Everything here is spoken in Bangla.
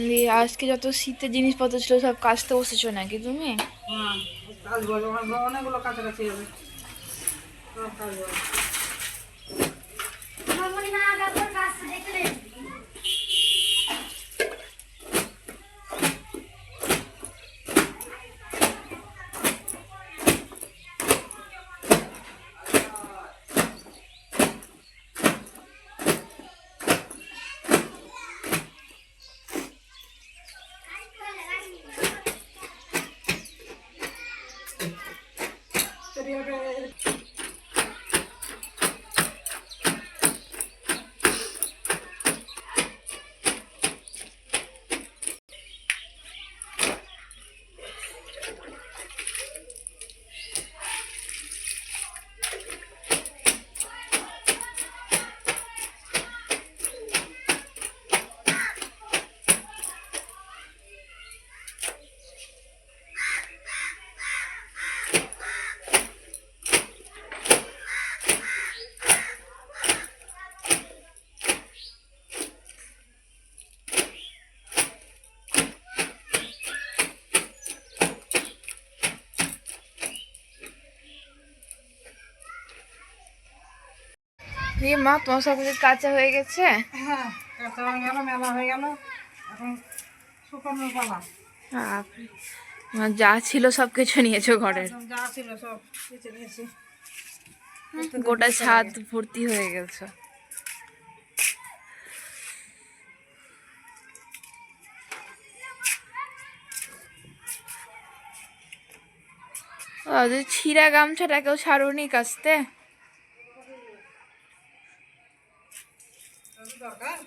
দিয়ে আজকে যত শীতের জিনিসপত্র ছিল সব কাচতে বসেছো নাকি তুমি হ্যাঁ কাজ বলো অনেকগুলো কাছাকাছি হবে সব কাজ favorite. দিয়ে মা তোমার সব কিছু কাঁচা হয়ে গেছে? হ্যাঁ কাঁচা হয়ে গেল মেলা হয়ে গেল এখন শুকানোর পালা। যা ছিল সব কিছু নিয়েছো ঘরের? যা ছিল সব কিছু নিয়েছি। গোটা ছাদ ভর্তি হয়ে গেছে। ছিঁড়া গামছাটা কেউ ছাড়ুনি কাচতে Tapi.